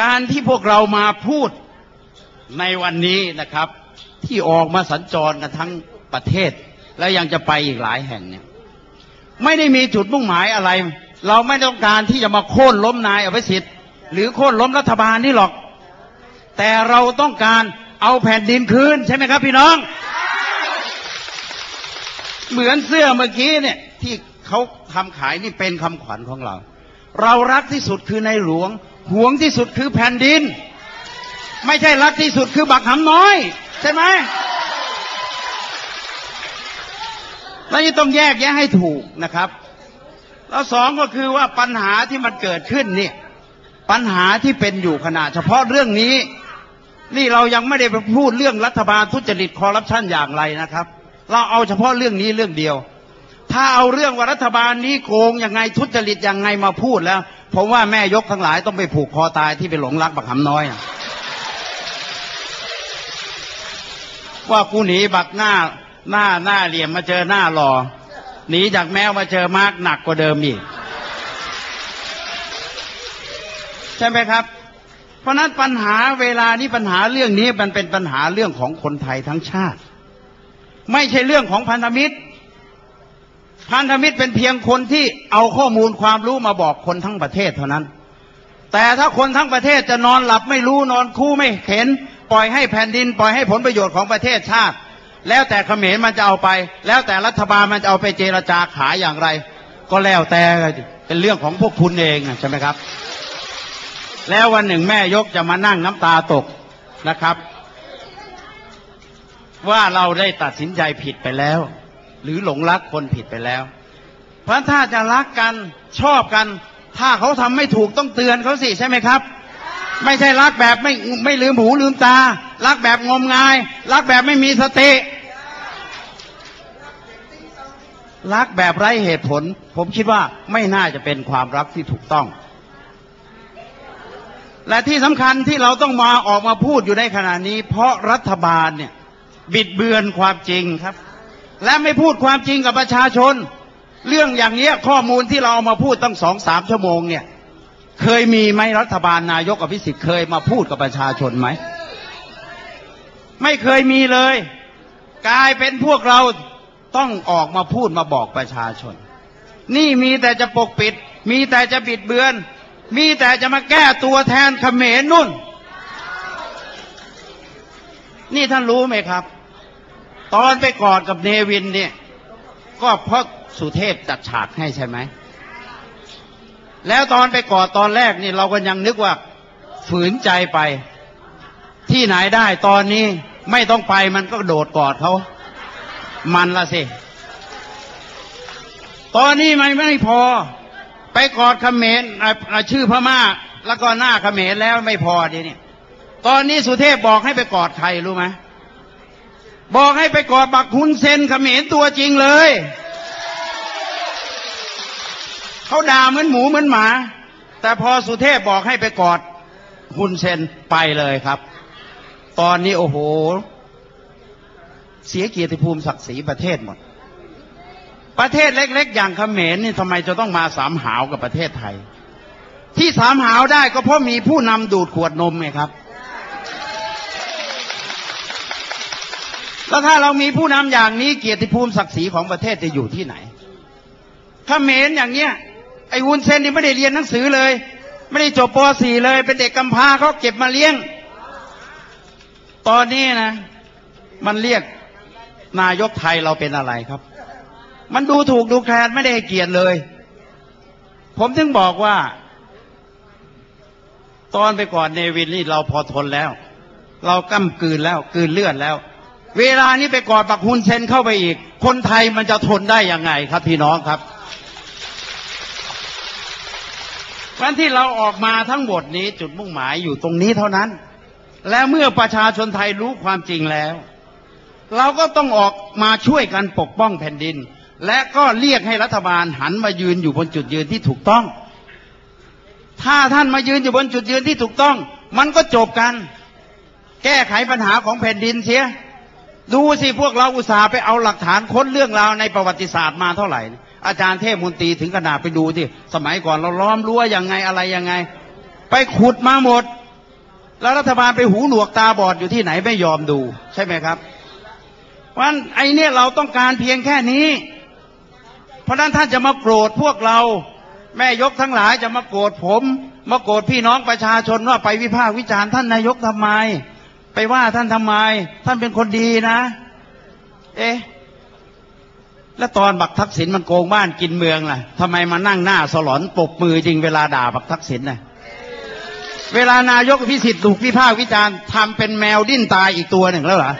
การที่พวกเรามาพูดในวันนี้นะครับ ที่ออกมาสัญจรกันทั้งประเทศ และยังจะไปอีกหลายแห่งเนี่ย ไม่ได้มีจุดมุ่งหมายอะไร เราไม่ต้องการที่จะมาโค่นล้มนายอภิสิทธิ์ หรือโค่นล้มรัฐบาลนี่หรอก แต่เราต้องการเอาแผ่นดินคืนใช่ไหมครับพี่น้อง เหมือนเสื้อเมื่อกี้เนี่ย ที่เขาทำขายนี่เป็นคำขวัญของเรา เรารักที่สุดคือในหลวง หวงที่สุดคือแผ่นดิน ไม่ใช่รักที่สุดคือบักหำน้อย ใช่ไหมแล้วนี่ต้องแยกแยะให้ถูกนะครับ แล้วสองก็คือว่าปัญหาที่มันเกิดขึ้นเนี่ย ปัญหาที่เป็นอยู่ขณะเฉพาะเรื่องนี้ นี่เรายังไม่ได้ไปพูดเรื่องรัฐบาลทุจริตคอร์รัปชันอย่างไรนะครับ เราเอาเฉพาะเรื่องนี้เรื่องเดียว ถ้าเอาเรื่องว่ารัฐบาลนี้โกงยังไงทุจริตยังไงมาพูดแล้ว ผมว่าแม่ยกทั้งหลายต้องไปผูกคอตายที่ไปหลงรักบักหำน้อยอะว่ากูหนีบักหน้าหน้าหน้าเหลี่ยมมาเจอหน้าหล่อหนีจากแมวมาเจอมากหนักกว่าเดิมอีก ใช่ไหมครับ เพราะนั้นปัญหาเวลานี้ปัญหาเรื่องนี้มันเป็นปัญหาเรื่องของคนไทยทั้งชาติ ไม่ใช่เรื่องของพันธมิตร พันธมิตรเป็นเพียงคนที่เอาข้อมูลความรู้มาบอกคนทั้งประเทศเท่านั้น แต่ถ้าคนทั้งประเทศจะนอนหลับไม่รู้นอนคู่ไม่เข็น ปล่อยให้แผ่นดิน ปล่อยให้ผลประโยชน์ของประเทศชาติ แล้วแต่เขมรมันจะเอาไป แล้วแต่รัฐบาลมันจะเอาไปเจรจาขายอย่างไร ก็แล้วแต่เป็นเรื่องของพวกคุณเองใช่ไหมครับ แล้ววันหนึ่งแม่ยกจะมานั่งน้ำตาตกนะครับ ว่าเราได้ตัดสินใจผิดไปแล้ว หรือหลงรักคนผิดไปแล้ว เพราะถ้าจะรักกันชอบกัน ถ้าเขาทำไม่ถูกต้องเตือนเขาสิใช่ไหมครับ ไม่ใช่รักแบบไม่ไม่ลืมหูลืมตา รักแบบงมงาย รักแบบไม่มีสติรักแบบไร้เหตุผล ผมคิดว่าไม่น่าจะเป็นความรักที่ถูกต้อง และที่สำคัญที่เราต้องมาออกมาพูดอยู่ในขณะนี้ เพราะรัฐบาลเนี่ย บิดเบือนความจริงครับ และไม่พูดความจริงกับประชาชน เรื่องอย่างเนี้ยข้อมูลที่เราเอามาพูดตั้งสองสามชั่วโมงเนี่ย เคยมีไหมรัฐบาลนายกอภิสิทธิ์เคยมาพูดกับประชาชนไหม ไม่เคยมีเลย กลายเป็นพวกเราต้องออกมาพูดมาบอกประชาชน นี่มีแต่จะปกปิด มีแต่จะบิดเบือน มีแต่จะมาแก้ตัวแทนเขมรนุ่น นี่ท่านรู้ไหมครับ ตอนไปกอดกับเนวินเนี่ย ก็เพราะสุเทพจัดฉากให้ใช่ไหม แล้วตอนไปกอดตอนแรกนี่เราก็ยังนึกว่าฝืนใจไป ที่ไหนได้ตอนนี้ไม่ต้องไปมันก็โดดกอดเขา มันละสิ ตอนนี้มันไม่พอ ไปกอดเขมรชื่อพม่า แล้วก็หน้าเขมรแล้วไม่พอดีเนี่ย ตอนนี้สุเทพบอกให้ไปกอดใครรู้ไหม บอกให้ไปกอดบักฮุนเซนเขมรตัวจริงเลย เขาด่าเหมือนหมูเหมือนหมา แต่พอสุเทพบอกให้ไปกอดฮุนเซนไปเลยครับ ตอนนี้โอ้โห เสียเกียรติภูมิศักดิ์ศรีประเทศหมด ประเทศเล็กๆ อย่างเขมรนี่ทำไมจะต้องมาสามหาวกับประเทศไทย ที่สามหาวได้ก็เพราะมีผู้นำดูดขวดนมไงครับ แล้วถ้าเรามีผู้นำอย่างนี้เกียรติภูมิศักดิ์ศรีของประเทศจะอยู่ที่ไหนถ้าเมรอย่างเนี้ยไอ้วุนเซนนี่ไม่ได้เรียนหนังสือเลย ไม่ได้จบป .4 เลย เป็นเด็กกำพร้าเขาเก็บมาเลี้ยง ตอนนี้นะ มันเรียกนายกไทยเราเป็นอะไรครับ มันดูถูกดูแคลนไม่ได้เกียรติเลย ผมถึงบอกว่า ตอนไปก่อนเนวินนี่เราพอทนแล้ว เราก้ำกืนแล้ว กืนเลือดแล้ว เวลานี้ไปกอดปักฮุนเซนเข้าไปอีก คนไทยมันจะทนได้ยังไงครับพี่น้องครับวันที่เราออกมาทั้งหมดนี้จุดมุ่งหมายอยู่ตรงนี้เท่านั้น และเมื่อประชาชนไทยรู้ความจริงแล้ว เราก็ต้องออกมาช่วยกันปกป้องแผ่นดิน และก็เรียกให้รัฐบาลหันมายืนอยู่บนจุดยืนที่ถูกต้อง ถ้าท่านมายืนอยู่บนจุดยืนที่ถูกต้อง มันก็จบกัน แก้ไขปัญหาของแผ่นดินเสีย ดูสิพวกเราอุตส่าห์ไปเอาหลักฐานค้นเรื่องราวในประวัติศาสตร์มาเท่าไหร่ อาจารย์เทพมนตรีถึงขนาดไปดูที่สมัยก่อนเราล้อมรั้วยังไงอะไรยังไง ไปขุดมาหมด แล้วรัฐบาลไปหูหนวกตาบอดอยู่ที่ไหนไม่ยอมดู ใช่ไหมครับเพราะฉะนั้นไอเนี่ยเราต้องการเพียงแค่นี้ เพราะฉะนั้นท่านจะมาโกรธพวกเรา แม่ยกทั้งหลายจะมาโกรธผม มาโกรธพี่น้องประชาชนว่าไปวิพากษ์วิจารณ์ท่านนายกทำไม ไปว่าท่านทำไม ท่านเป็นคนดีนะ เอ๊ะแล้วตอนบักทักษิณมันโกงบ้านกินเมืองล่ะทำไมมานั่งหน้าสลอนปบมือจริงเวลาด่าบักทักษิณน่ะ เวลานายกพิสิทธิ์ถูกวิพากษ์วิจารณ์ทำเป็นแมวดิ้นตายอีกตัวหนึ่งแล้วเหรอ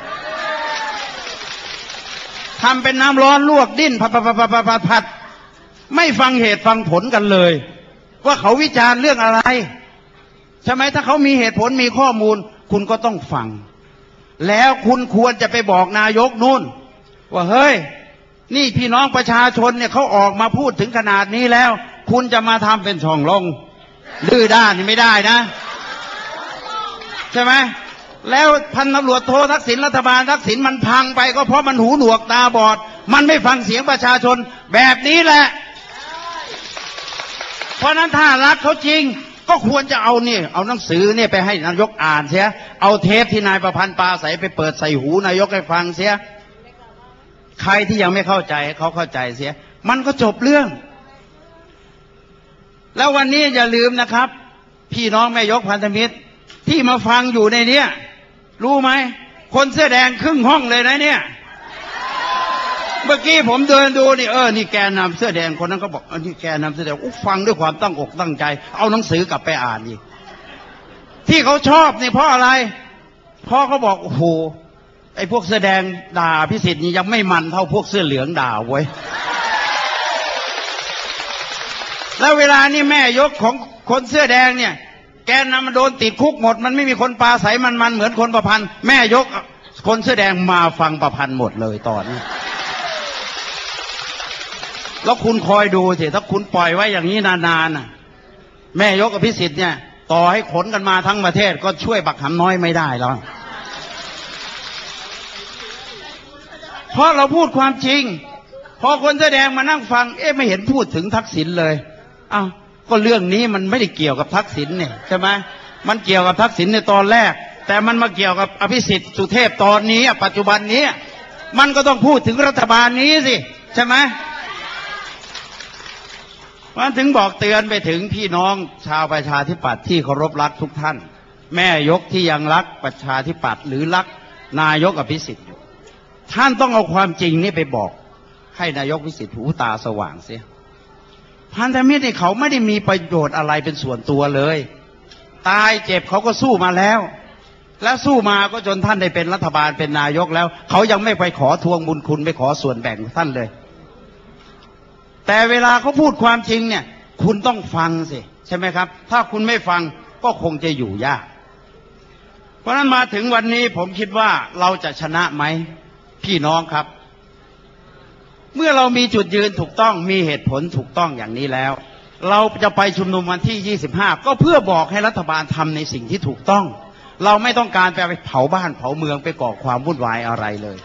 ทำเป็นน้ำร้อนลวกดิ้นผัดผัดผัดผัดผัดผัดผัดไม่ฟังเหตุฟังผลกันเลย ว่าเขาวิจารณ์เรื่องอะไรใช่ไหมถ้าเขามีเหตุผลมีข้อมูล คุณก็ต้องฟัง แล้วคุณควรจะไปบอกนายกนู่น ว่าเฮ้ย นี่พี่น้องประชาชนเนี่ยเขาออกมาพูดถึงขนาดนี้แล้ว คุณจะมาทำเป็นช่องลงดื้อด้านนี่ไม่ได้นะ ใช่ไหมแล้วพันตำรวจโททักษิณรัฐบาลทักษิณมันพังไปก็เพราะมันหูหนวกตาบอด มันไม่ฟังเสียงประชาชนแบบนี้แหละ เพราะฉะนั้นถ้ารักเขาจริง ก็ควรจะเอาเนี่ยเอาหนังสือเนี่ยไปให้นายกอ่านเสีย เอาเทปที่นายประพันธ์ปราใสไปเปิดใส่หูนายกให้ฟังเสีย ใครที่ยังไม่เข้าใจเขาเข้าใจเสีย มันก็จบเรื่อง แล้ววันนี้อย่าลืมนะครับ พี่น้องแม่ยกพันธมิตร ที่มาฟังอยู่ในเนี้ยรู้ไหมคนเสื้อแดงครึ่งห้องเลยนะเนี่ย เมื่อกี้ผมเดินดูนี่เออนี่แกนำเสื้อแดงคนนั้นก็บอกเออนี่แกนำเสื้อแดงอุ๊ฟังด้วยความตั้งอกตั้งใจ เอาหนังสือกลับไปอ่านอีกที่เขาชอบนี่เพราะอะไรเพราะเขาบอกโอ้โหไอ้พวกเสื้อแดงด่าพิสิทธิ์นี่ยังไม่มันเท่าพวกเสื้อเหลืองด่าเว้ยแล้วเวลานี่แม่ยกของคนเสื้อแดงเนี่ย แกนนำมันโดนติดคุกหมด มันไม่มีคนปลาใสมันมันเหมือนคนประพันธ์แม่ยกคนเสื้อแดงมาฟังประพันธ์หมดเลยตอนนี้ แล้วคุณคอยดูสิถ้าคุณปล่อยไว้อย่างนี้นานๆน่ะ แม่ยกอภิสิทธิ์เนี่ย ต่อให้ขนกันมาทั้งประเทศก็ช่วยบักหำน้อยไม่ได้แล้วเพราะเราพูดความจริง พอคนแสดงมานั่งฟัง เอ๊ะไม่เห็นพูดถึงทักษิณเลยอ้าวก็เรื่องนี้มันไม่ได้เกี่ยวกับทักษิณเนี่ยใช่ไหมมันเกี่ยวกับทักษิณในตอนแรก แต่มันมาเกี่ยวกับอภิสิทธิ์สุเทพตอนนี้ ปัจจุบันนี้ มันก็ต้องพูดถึงรัฐบาลนี้สิ ใช่ไหม มันถึงบอกเตือนไปถึงพี่น้องชาวประชาธิปัตย์ที่เคารพรักทุกท่าน แม่ยกที่ยังรักประชาธิปัตย์หรือรักนายกอภิสิทธิ์อยู่ท่านต้องเอาความจริงนี่ไปบอก ให้นายกวิสิทธิ์หูตาสว่างเสียพันธมิตรนี่เขาไม่ได้มีประโยชน์อะไรเป็นส่วนตัวเลย ตายเจ็บเขาก็สู้มาแล้ว และสู้มาก็จนท่านได้เป็นรัฐบาลเป็นนายกแล้ว เขายังไม่ไปขอทวงบุญคุณไปขอส่วนแบ่งท่านเลย แต่เวลาเขาพูดความจริงเนี่ย คุณต้องฟังสิใช่ไหมครับ ถ้าคุณไม่ฟังก็คงจะอยู่ยาก เพราะนั้นมาถึงวันนี้ผมคิดว่าเราจะชนะไหมพี่น้องครับ เมื่อเรามีจุดยืนถูกต้องมีเหตุผลถูกต้องอย่างนี้แล้ว เราจะไปชุมนุมวันที่ 25 ก็เพื่อบอกให้รัฐบาลทำในสิ่งที่ถูกต้อง เราไม่ต้องการไปเผาบ้านเผาเมืองไปก่อความวุ่นวายอะไรเลย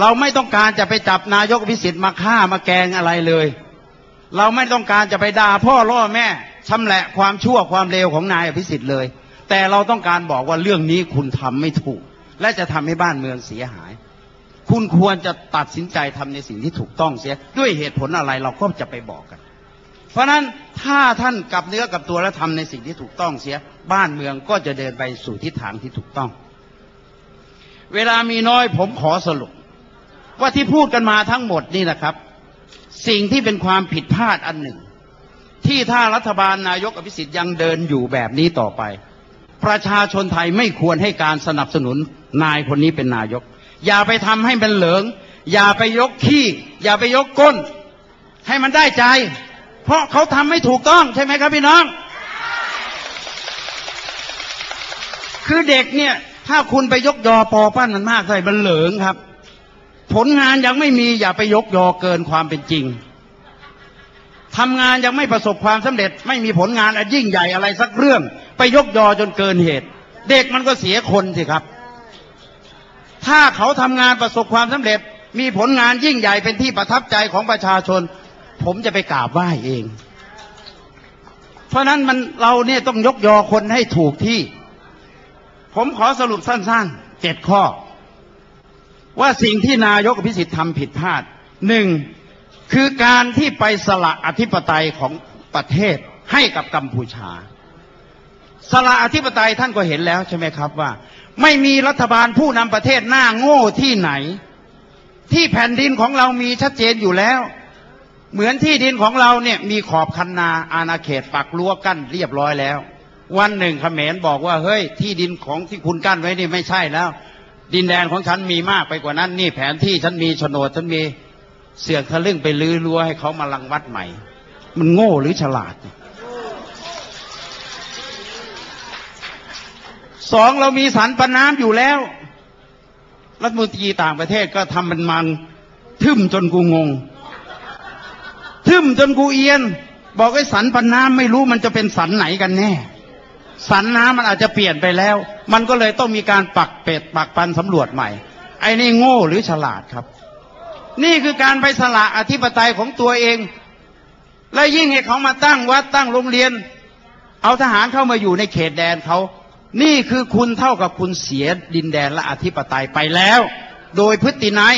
เราไม่ต้องการจะไปจับนายกพิสิทธิ์มาฆ่ามาแกงอะไรเลย เราไม่ต้องการจะไปด่าพ่อล่อแม่ชำแหละความชั่วความเลวของนายอภิสิทธิ์เลย แต่เราต้องการบอกว่าเรื่องนี้คุณทำไม่ถูก และจะทำให้บ้านเมืองเสียหาย คุณควรจะตัดสินใจทำในสิ่งที่ถูกต้องเสีย ด้วยเหตุผลอะไรเราก็จะไปบอกกัน เพราะฉะนั้นถ้าท่านกลับเนื้อกลับตัวและทำในสิ่งที่ถูกต้องเสีย บ้านเมืองก็จะเดินไปสู่ทิศทางที่ถูกต้อง เวลามีน้อยผมขอสรุป ว่าที่พูดกันมาทั้งหมดนี่นะครับ สิ่งที่เป็นความผิดพลาดอันหนึ่ง ที่ถ้ารัฐบาลนายกอภิสิทธิ์ยังเดินอยู่แบบนี้ต่อไป ประชาชนไทยไม่ควรให้การสนับสนุนนายคนนี้เป็นนายก อย่าไปทำให้มันเหลิงอย่าไปยกขี้ อย่าไปยกก้น ให้มันได้ใจ เพราะเขาทำไม่ถูกต้องใช่ไหมครับพี่น้อง คือเด็กเนี่ย ถ้าคุณไปยกยอปอปั้นมันมากเลยมันเหลิงครับ ผลงานยังไม่มีอย่าไปยกยอเกินความเป็นจริงทำงานยังไม่ประสบความสำเร็จ ไม่มีผลงานอันยิ่งใหญ่อะไรสักเรื่อง ไปยกยอจนเกินเหตุ เด็กมันก็เสียคนสิครับ ถ้าเขาทำงานประสบความสำเร็จ มีผลงานยิ่งใหญ่เป็นที่ประทับใจของประชาชน ผมจะไปกราบไหว้เอง เพราะนั้นมันเราเนี่ยต้องยกยอคนให้ถูกที่ ผมขอสรุปสั้นๆเจ็ดข้อ ว่าสิ่งที่นายกอภิสิทธิ์ทำผิดพลาดหนึ่งคือการที่ไปสละอธิปไตยของประเทศให้กับกัมพูชา สละอธิปไตยท่านก็เห็นแล้วใช่ไหมครับว่า ไม่มีรัฐบาลผู้นำประเทศหน้าโง่ที่ไหน ที่แผ่นดินของเรามีชัดเจนอยู่แล้ว เหมือนที่ดินของเราเนี่ยมีขอบคันนาอาณาเขตปักรั้วกั้นเรียบร้อยแล้ว วันหนึ่งเขมรบอกว่าเฮ้ยที่ดินของที่คุณกั้นไว้นี่ไม่ใช่แล้ว ดินแดนของฉันมีมากไปกว่านั้น นี่แผนที่ฉันมีโฉนดฉันมีเสือกทะลึ่งไปลื้อรั้วให้เขามาลังวัดใหม่ มันโง่หรือฉลาดสองเรามีสันปน้ำอยู่แล้ว รัฐมนตรีต่างประเทศก็ทำเป็นมัน ทึ่มจนกูงง ทึ่มจนกูเอียน บอกไอ้สันปนน้ำไม่รู้มันจะเป็นสันไหนกันแน่ สันน้ำมันอาจจะเปลี่ยนไปแล้ว มันก็เลยต้องมีการปักเป็ดปักปันสำรวจใหม่ ไอ้นี่โง่หรือฉลาดครับ นี่คือการไปสละอธิปไตยของตัวเอง และยิ่งให้เขามาตั้งวัดตั้งโรงเรียน เอาทหารเข้ามาอยู่ในเขตแดนเขา นี่คือคุณเท่ากับคุณเสียดินแดนและอธิปไตยไปแล้ว โดยพฤตินัย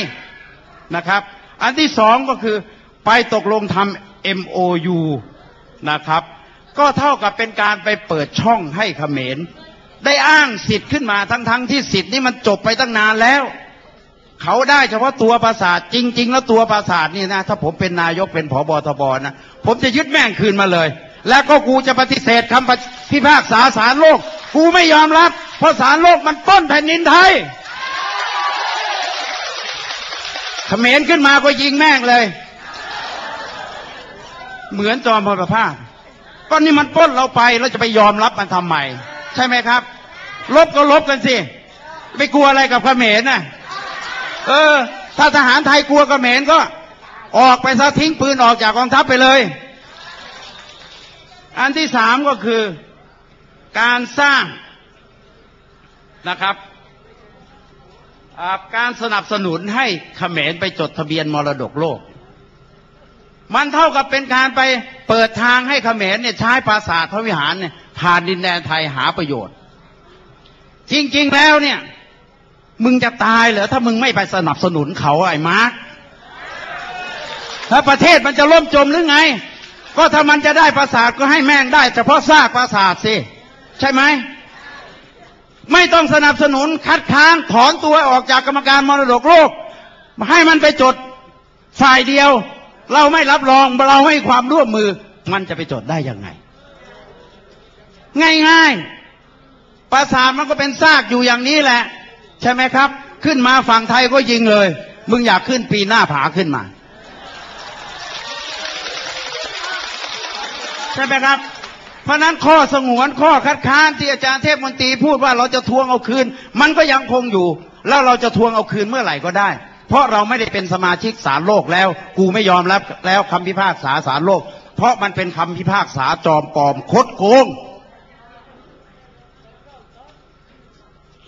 นะครับ อันที่สองก็คือไปตกลงทำ MOU นะครับ ก็เท่ากับเป็นการไปเปิดช่องให้เขมร ได้อ้างสิทธิ์ขึ้นมาทั้งๆทที่สิทธิ์นี่มันจบไปตั้งนานแล้ว เขาได้เฉพาะตัวปราสาทจริง ๆ แล้วตัวปราสาทนี่นะ ถ้าผมเป็นนายกเป็นผบทบนะ ผมจะยึดแม่งคืนมาเลย แล้วก็กูจะปฏิเสธคำพิพากษาศาลโลก กูไม่ยอมรับ เพราะศาลโลกมันต้นแผ่นดินไทยเขมรขึ้นมาก็ยิงแม่งเลย เหมือนจอมพลประภาส ก็นี่มันป้นเราไปแล้วจะไปยอมรับมันทำไมใช่ไหมครับ ลบก็ลบกันสิไม่กลัวอะไรกับเขมรน่ะเออ ถ้าทหารไทยกลัวเขมรก็ ออกไปซะทิ้งปืนออกจากกองทัพไปเลย อันที่สามก็คือ การสร้างนะครับการสนับสนุนให้เขมรไปจดทะเบียนมรดกโลก มันเท่ากับเป็นการไป เปิดทางให้เขมรเนี่ยใช้ปราสาทพระวิหารเนี่ยผ่านดินแดนไทยหาประโยชน์ จริงๆแล้วเนี่ย มึงจะตายเหรอถ้ามึงไม่ไปสนับสนุนเขาไอ้มาร์คถ้าประเทศมันจะล่มจมหรือไง ก็ถ้ามันจะได้ปราสาทก็ให้แม่งได้เฉพาะซากปราสาทสิ ใช่ไหมไม่ต้องสนับสนุนคัดค้านถอนตัวออกจากกรรมการมรดกโลกให้มันไปจดฝ่ายเดียว เราไม่รับรองเราให้ความร่วมมือ มันจะไปจดได้ยังไง ง่ายๆ ปราสาทมันก็เป็นซากอยู่อย่างนี้แหละ ใช่ไหมครับ ขึ้นมาฝั่งไทยก็ยิงเลย มึงอยากขึ้นปีหน้าผาขึ้นมา ใช่ไหมครับเพราะนั้นข้อสงวนข้อคัดค้านที่อาจารย์เทพมนตรีพูดว่าเราจะทวงเอาคืน มันก็ยังคงอยู่ แล้วเราจะทวงเอาคืนเมื่อไหร่ก็ได้ เพราะเราไม่ได้เป็นสมาชิกศาลโลกแล้ว กูไม่ยอมรับแล้วคำพิพากษาศาลโลก เพราะมันเป็นคำพิพากษาจอมปลอมคดโกง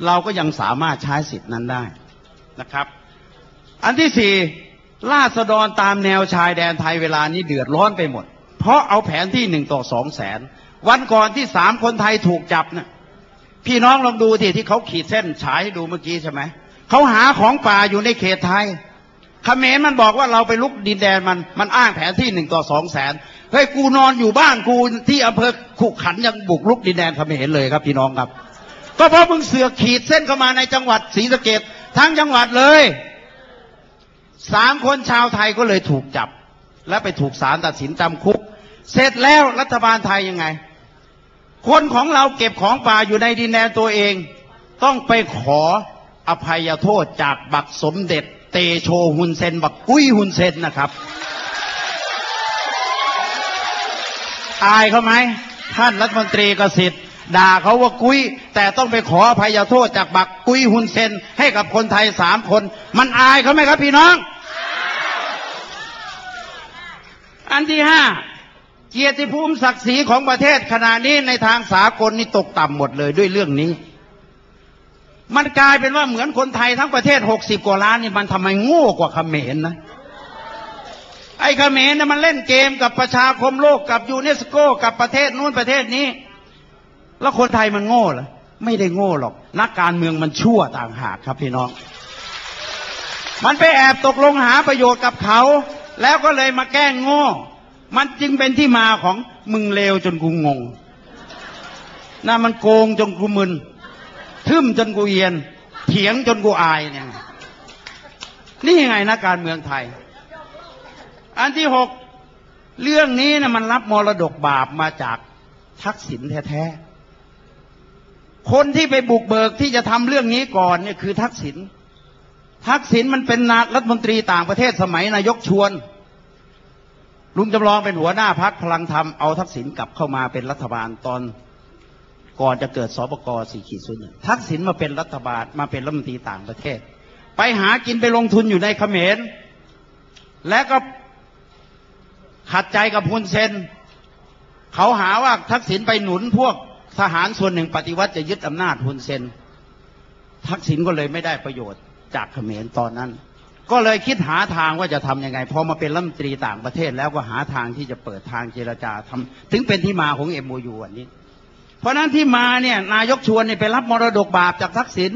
เราก็ยังสามารถใช้สิทธินั้นได้นะครับ อันที่สี่ราษฎรตามแนวชายแดนไทยเวลานี้เดือดร้อนไปหมด เพราะเอาแผนที่หนึ่งต่อสองแสน วันก่อนที่สามคนไทยถูกจับเนี่ยพี่น้องลองดูที่ที่เขาขีดเส้นฉายให้ดูเมื่อกี้ใช่ไหม เขาหาของป่าอยู่ในเขตไทยเขมรมันบอกว่าเราไปลุกดินแดนมันมันอ้างแผนที่หนึ่งต่อสองแสนเฮ้ยกูนอนอยู่บ้านกูที่อำเภอขุขันยังบุกลุกดินแดนเขมรเลยครับพี่น้องครับ ก็เพราะมึงเสือกขีดเส้นเข้ามาในจังหวัดศรีสะเกดทั้งจังหวัดเลยสามคนชาวไทยก็เลยถูกจับ และไปถูกศาลตัดสินจำคุก เสร็จแล้วรัฐบาลไทยยังไง คนของเราเก็บของป่าอยู่ในดินแดนตัวเอง ต้องไปขอ อภัยโทษจากบักสมเด็จ เตโชฮุนเซน บักกุ้ยฮุนเซนนะครับ อายเขาไหมท่านรัฐมนตรีกสิทธิ์ด่าเขาว่ากุ้ย แต่ต้องไปขออภัยโทษจากบักกุ้ยฮุนเซน ให้กับคนไทยสามคน มันอายเขาไหมครับพี่น้อง อันที่ห้าเกียรติภูมิศักดิ์ศรีของประเทศขณะนี้ในทางสากลนี่ตกต่ำหมดเลยด้วยเรื่องนี้ มันกลายเป็นว่าเหมือนคนไทยทั้งประเทศหกสิบกว่าล้านนี่มันทำไมโง่กว่าเขมรนะ ไอ้เขมรเนี่ยมันเล่นเกมกับประชาคมโลกกับยูเนสโก กับประเทศนู้นประเทศนี้ แล้วคนไทยมันโง่เหรอไม่ได้โง่หรอก นักการเมืองมันชั่วต่างหากครับพี่น้อง มันไปแอบตกลงหาประโยชน์กับเขา แล้วก็เลยมาแกล้งโง่ มันจึงเป็นที่มาของมึงเลวจนกูงงน่ามันโกงจนกูมึน ทึมจนกูเอียน เถียงจนกูอายเนี่ย นี่ยังไงนะการเมืองไทย อันที่หกเรื่องนี้นะมันรับมรดกบาปมาจากทักษิณแท้ๆ คนที่ไปบุกเบิกที่จะทำเรื่องนี้ก่อนเนี่ยคือทักษิณ ทักษิณมันเป็นนารัฐมนตรีต่างประเทศสมัยนายกชวน ลุงจำลองเป็นหัวหน้าพักพลังธรรมเอาทักษิณกลับเข้ามาเป็นรัฐบาลตอน ก่อนจะเกิดสปกสี่ขีดศูนย์หนึ่งทักษิณมาเป็นรัฐบาลมาเป็นรัฐมนตรีต่างประเทศ ไปหากินไปลงทุนอยู่ในเขมร และก็ขัดใจกับฮุนเซนเขาหาว่าทักษิณไปหนุนพวกทหารส่วนหนึ่งปฏิวัติจะยึดอำนาจฮุนเซนทักษิณก็เลยไม่ได้ประโยชน์จากเขมรตอนนั้น ก็เลยคิดหาทางว่าจะทำยังไงพอมาเป็นรัฐมนตรีต่างประเทศแล้วก็หาทางที่จะเปิดทางเจรจาทำถึงเป็นที่มาของเอ็มโอยูวันนี้ เพราะนั้นที่มาเนี่ยนายกชวนเนี่ยไปรับมรดกบาปจากทักษิณ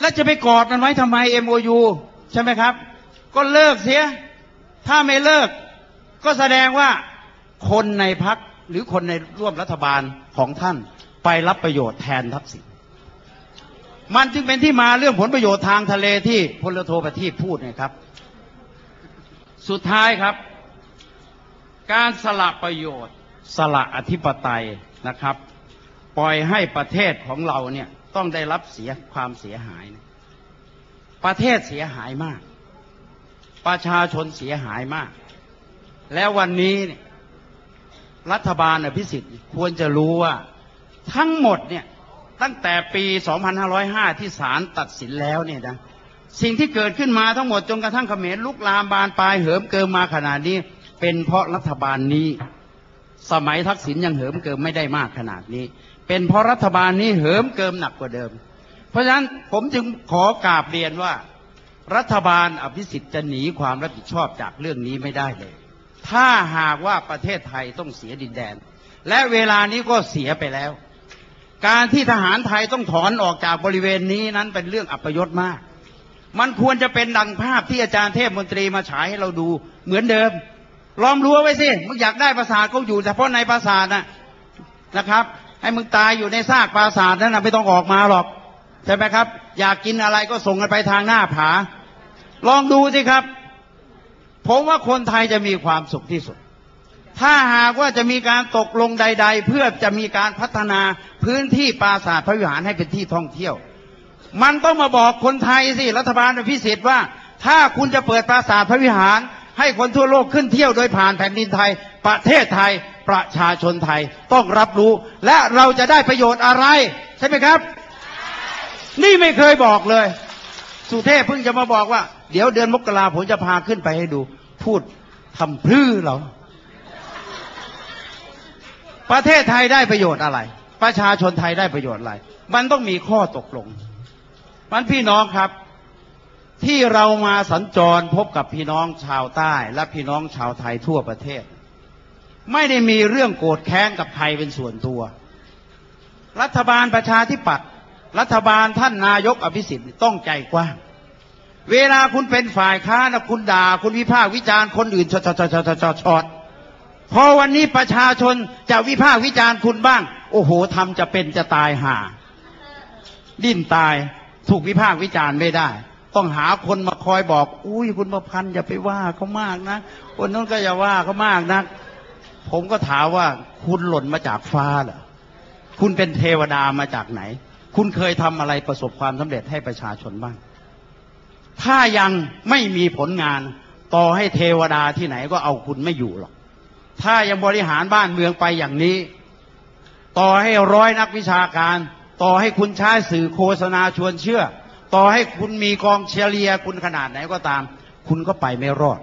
แล้วจะไปกอดมันไว้ทำไม MOU ใช่ไหมครับ ก็เลิกเสีย ถ้าไม่เลิก ก็แสดงว่าคนในพักหรือคนในร่วมรัฐบาลของท่านไปรับประโยชน์แทนทักษิณมันจึงเป็นที่มาเรื่องผลประโยชน์ทางทะเลที่พลโทประทีปพูดนี่ยครับ สุดท้ายครับ การสละประโยชน์ สละอธิปไตย นะครับ ปล่อยให้ประเทศของเราเนี่ยต้องได้รับเสียความเสียหายนะประเทศเสียหายมาก ประชาชนเสียหายมาก แล้ววันนี้เนี่ยรัฐบาลอภิสิทธิ์ควรจะรู้ว่าทั้งหมดเนี่ยตั้งแต่ปี 2505 ที่ศาลตัดสินแล้วเนี่ยนะสิ่งที่เกิดขึ้นมาทั้งหมดจนกระทั่งเขมรลุกลามบานปลายเหิมเกิมมาขนาดนี้ เป็นเพราะรัฐบาลนี้ สมัยทักษิณยังเหิมเกิมไม่ได้มากขนาดนี้ เป็นเพราะรัฐบาลนี้เหิมเกิมหนักกว่าเดิม เพราะฉะนั้นผมจึงขอกราบเรียนว่า รัฐบาลอภิสิทธิ์จะหนีความรับผิดชอบจากเรื่องนี้ไม่ได้เลย ถ้าหากว่าประเทศไทยต้องเสียดินแดน และเวลานี้ก็เสียไปแล้ว การที่ทหารไทยต้องถอนออกจากบริเวณนี้นั้นเป็นเรื่องอัปยศมาก มันควรจะเป็นดังภาพที่อาจารย์เทพมนตรีมาฉายให้เราดูเหมือนเดิม ล้อมรั้วไว้สิมึงอยากได้ปราสาทก็อยู่เฉพาะในปราสาทนะนะครับ ให้มึงตายอยู่ในซากปราสาทนั้นนะไม่ต้องออกมาหรอกใช่ไหมครับ อยากกินอะไรก็ส่งกันไปทางหน้าผา ลองดูสิครับ ผมว่าคนไทยจะมีความสุขที่สุด ถ้าหากว่าจะมีการตกลงใด ๆ เพื่อจะมีการพัฒนาพื้นที่ปราสาทพระวิหารให้เป็นที่ท่องเที่ยว มันต้องมาบอกคนไทยสิรัฐบาลพิสิทธิ์ว่า ถ้าคุณจะเปิดปราสาทพระวิหาร ให้คนทั่วโลกขึ้นเที่ยวโดยผ่านแผ่นดินไทย ประเทศไทยประชาชนไทยต้องรับรู้ และเราจะได้ประโยชน์อะไร ใช่ไหมครับ นี่ไม่เคยบอกเลย สุเทพเพิ่งจะมาบอกว่า เดี๋ยวเดือนมกราผมจะพาขึ้นไปให้ดู พูดทำพลื้อเรอประเทศไทยได้ประโยชน์อะไร ประชาชนไทยได้ประโยชน์อะไร มันต้องมีข้อตกลง มันพี่น้องครับ ที่เรามาสัญจรพบกับพี่น้องชาวใต้และพี่น้องชาวไทยทั่วประเทศ ไม่ได้มีเรื่องโกรธแค้นกับใครเป็นส่วนตัว รัฐบาลประชาธิปัตย์รัฐบาลท่านนายกอภิสิทธิ์ต้องใจกว้างเวลาคุณเป็นฝ่ายค้านคุณด่าคุณวิพากษ์วิจารณ์คนอื่นชดชดชดชดชดชดพอวันนี้ประชาชนจะวิพากษ์วิจารณ์คุณบ้าง โอ้โหทำจะเป็นจะตายห่า ดิ้นตายถูกวิพากษ์วิจารณ์ไม่ได้ ต้องหาคนมาคอยบอก อุ้ยคุณประพันธ์อย่าไปว่าเขามากนะคนนั้นก็อย่าว่าเขามากนะผมก็ถามว่าคุณหล่นมาจากฟ้าเหรอคุณเป็นเทวดามาจากไหน คุณเคยทำอะไรประสบความสำเร็จให้ประชาชนบ้าง ถ้ายังไม่มีผลงาน ต่อให้เทวดาที่ไหนก็เอาคุณไม่อยู่หรอก ถ้ายังบริหารบ้านเมืองไปอย่างนี้ ต่อให้ร้อยนักวิชาการ ต่อให้คุณใช้สื่อโฆษณาชวนเชื่อ ต่อให้คุณมีกองเชียร์เลียคุณขนาดไหนก็ตาม คุณก็ไปไม่รอด